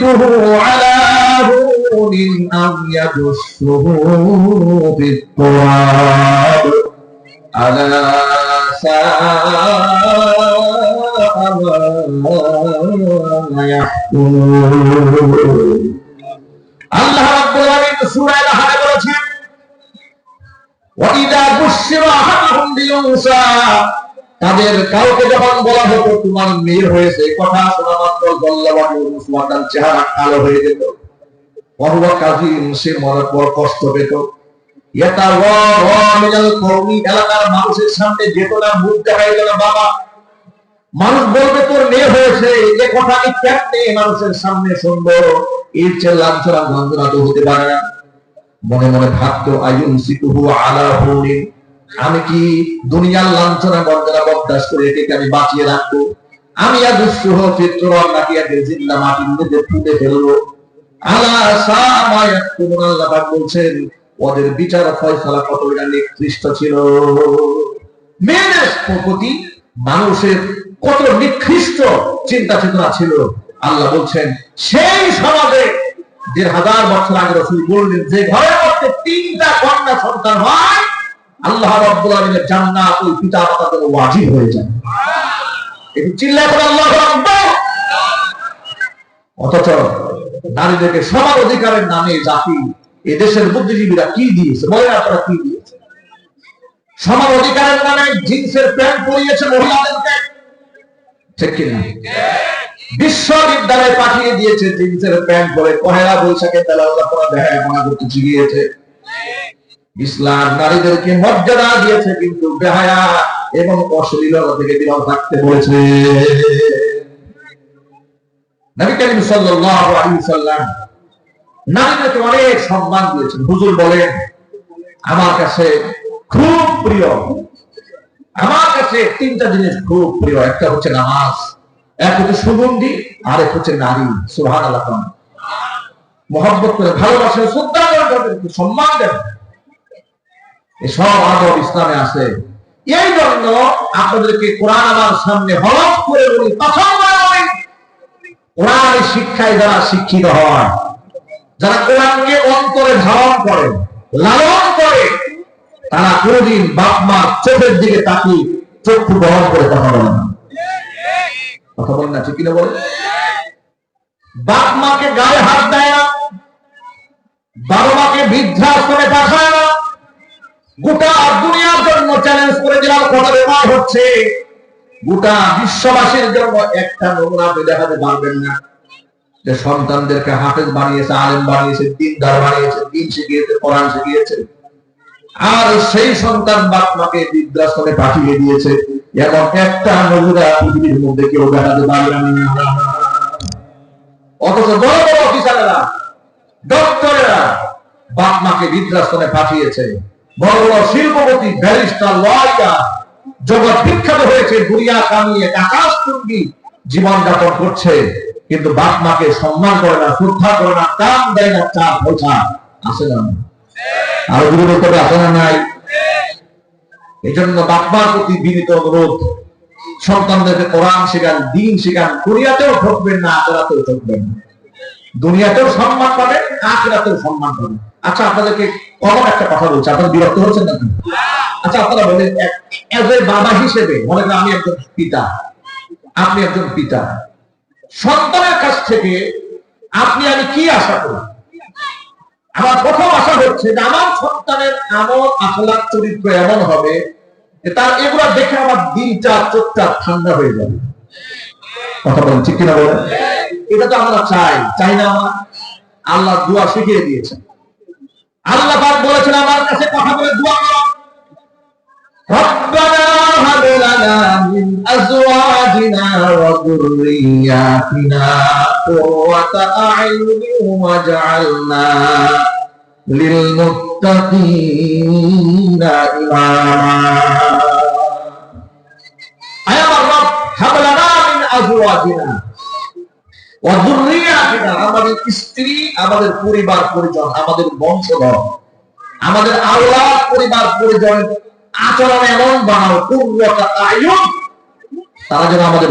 أيمسكه على هون أم يدسه في التراب ألا ساء ما يحكمون আল্লাহ রাব্বুল আলামিন সূরা আল-হাদ বলেছেন ওয়াইদা বুশিরা আহাদুহুম বিউনসা তাদের কাউকে যখন বলা হতো, তোমার মেয়ে হয়েছে কথা শোনা মাত্র গল্লাবাড়ি মুসলমান চেহারা কালো হয়ে যেত। কাজিম সে মরার পর কষ্ট পেত। মানুষের সামনে দেখাই বাবা, মানুষ তোর মেয়ে হয়েছে মানুষের সামনে এর পারে না। মনে মনে ভাবতো আলা হুনি আমি কি দুনিয়ার লাঞ্ছনা গঞ্জনা বরদাস্ত করে এটাকে আমি বাঁচিয়ে রাখব? আমি আর নাকি একে জিন্দা ফেলব? আল্লাহ বলছেন, ওদের বিচার ফয়সালা কতটা নিকৃষ্ট ছিল? মেয়েদের মানুষের কত নিকৃষ্ট চিন্তা চেতনা ছিল? আল্লাহ বলছেন, সেই সমাজে দেড় হাজার বছর আগে রসুল বললেন, যে ঘরের মধ্যে তিনটা কন্যা সন্তান হয় আল্লাহ রব্বুল আলামিনের জান্নাত ওই পিতা মাতাদের ওয়াজিব হয়ে যায়। একটু চিল্লা করে আল্লাহ অথচ নারীদেরকে সমান অধিকারের নামে জাতি এদেশের বুদ্ধিজীবীরা কি দিয়েছে? আপনারা কি দিয়েছে? সমান অধিকারের নামে জিন্সের প্যান্ট পরিয়েছে মহিলাদেরকে। ঠিক কিনা? বিশ্ববিদ্যালয়ে পাঠিয়ে দিয়েছে জিন্সের প্যান্ট পরে। পহেলা বৈশাখে তেলাওয়াত করা দেখা মনে করতে গিয়েছে ইসলাম নারীদেরকে মর্যাদা দিয়েছে কিন্তু বেহায়া এবং অশ্লীলতা থেকে বিরত থাকতে বলেছে। নবী করিম সাল্লাল্লাহু আলাইহি সাল্লাম নারীদেরকে অনেক সম্মান দিয়েছেন। হুজুর বলেন, আমার কাছে খুব প্রিয়, আমার কাছে তিনটা জিনিস খুব প্রিয়। একটা হচ্ছে নামাজ, এক হচ্ছে সুগন্ধি আর এক হচ্ছে নারী। সুহান আল্লাহ মহব্বত করে ভালোবাসেন শ্রদ্ধা তাদেরকে সম্মান দেন। এসব আদব ইসলামে আছে। এই জন্য আপনাদেরকে কোরআন আমার সামনে হলফ করে বলি কোরআন শিক্ষায় যারা শিক্ষিত হয় যারা কোরআনকে অন্তরে ধারণ করে, লালন করে, তারা কোনদিন বাপ মার চোখের দিকে তাকিয়ে চক্ষু বহন করে কথা বলে না। কথা বলেন না, ঠিক কিনা বলে? বাপ মাকে গায়ে হাত দেয় না, বাবা মাকে বৃদ্ধাশ্রমে পাঠায় গোটা দুনিয়ার জন্য চ্যালেঞ্জ করে দিলাম কথা ব্যবহার হচ্ছে। গোটা বিশ্ববাসীর জন্য একটা নমুনা দেখাতে পারবেন না। যে সন্তানদেরকে হাফেজ বানিয়েছে, আলেম বানিয়েছে, দিনদার বানিয়েছে, দিন শিখিয়েছে, কোরআন শিখিয়েছে। আর সেই সন্তান বাপ বৃদ্ধাশ্রমে পাঠিয়ে দিয়েছে। এমন একটা নমুনা পৃথিবীর মধ্যে কেউ দেখাতে পারবে না। অথচ বড় বড় অফিসারেরা ডক্টরেরা বাপ বৃদ্ধাশ্রমে পাঠিয়েছে। শিল্পপতি, ব্যারিস্টার, লয়ার জগৎ বিখ্যাত হয়েছে কামিয়ে আকাশ টুঙ্গি জীবন যাপন করছে, কিন্তু বাপ মাকে সম্মান করে না, শ্রদ্ধা করে না কাম দেয় না চাপ পয়সা। আসে না। আর করে আসে না নাই? এই জন্য বাপমার প্রতি বিনীত অনুরোধ, সন্তানদেরকে কোরআন শেখান, দিন শেখান, দুনিয়াতেও ঠকবেন না, আখেরাতেও ঠকবেন না। দুনিয়াতেও সম্মান পাবেন, আখেরাতেও সম্মান পাবেন। আচ্ছা আপনাদেরকে কমন একটা কথা বলছি। আপনারা বিরক্ত হচ্ছেন নাকি আচ্ছা আপনারা বলেন এজ এ বাবা হিসেবে, মনে করেন আমি একজন পিতা, আপনি একজন পিতা। সন্তানের কাছ থেকে আপনি আমি কি আশা করি? আমার প্রথম আশা হচ্ছে আমার সন্তানের আমল আখলাক চরিত্র এমন হবে তার এগুলো দেখে আমার দিনটা, চোখটা ঠান্ডা হয়ে যাবে। কথা বলেন, ঠিক কিনা বলেন? এটা তো আমরা চাই চাই না আমার। আল্লাহ দুয়া শিখিয়ে দিয়েছেন। আল্লাহ পাক বলেছেন আমার কাছে কথা বলে দোয়া করো ربنا هب لنا من ازواجنا وذرياتنا قرة أعين وجعلنا للمتقين إماما أي الرب هب لنا من أزواجنا وذرياتنا আমাদের স্ত্রী, আমাদের পরিবার, পরিজন, আমাদের বংশধর, আমাদের আল্লাহ পরিবার, পরিজন, আচরণ এমন বানাও তারা যেন আমাদের